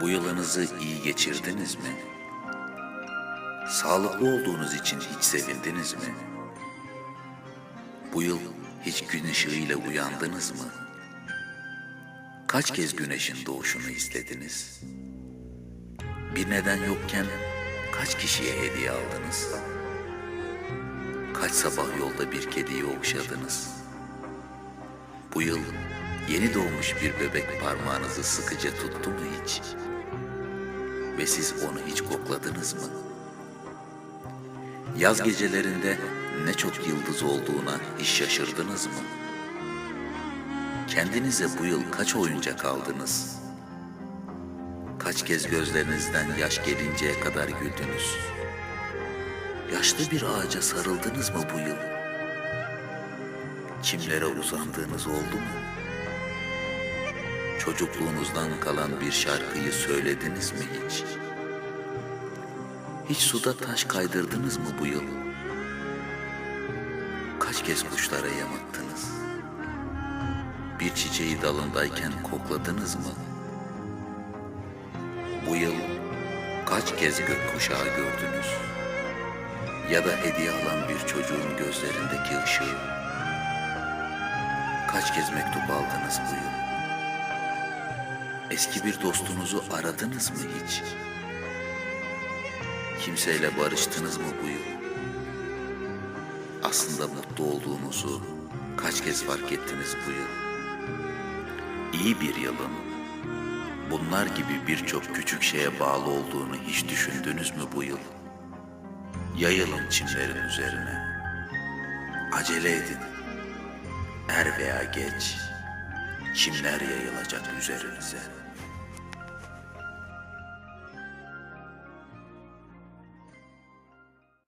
Bu yılınızı iyi geçirdiniz mi? Sağlıklı olduğunuz için hiç sevindiniz mi? Bu yıl hiç gün ışığıyla uyandınız mı? Kaç kez güneşin doğuşunu izlediniz? Bir neden yokken kaç kişiye hediye aldınız? Kaç sabah yolda bir kediyi okşadınız? Bu yıl yeni doğmuş bir bebek parmağınızı sıkıca tuttu mu hiç? Ve siz onu hiç kokladınız mı? Yaz gecelerinde ne çok yıldız olduğuna hiç şaşırdınız mı? Kendinize bu yıl kaç oyuncak aldınız? Kaç kez gözlerinizden yaş gelinceye kadar güldünüz? Yaşlı bir ağaca sarıldınız mı bu yıl? Kimlere uzandığınız oldu mu? Çocukluğunuzdan kalan bir şarkıyı söylediniz mi hiç? Hiç suda taş kaydırdınız mı bu yıl? Kaç kez kuşlara yem attınız? Bir çiçeği dalındayken kokladınız mı? Bu yıl kaç kez gökkuşağı gördünüz? Ya da hediye alan bir çocuğun gözlerindeki ışığı? Kaç kez mektup aldınız bu yıl? Eski bir dostunuzu aradınız mı hiç? Kimseyle barıştınız mı bu yıl? Aslında mutlu olduğunuzu kaç kez fark ettiniz bu yıl? İyi bir yılın bunlar gibi birçok küçük şeye bağlı olduğunu hiç düşündünüz mü bu yıl? Yayılın çimlerin üzerine. Acele edin. Er veya geç çimler yayılacak üzerinize.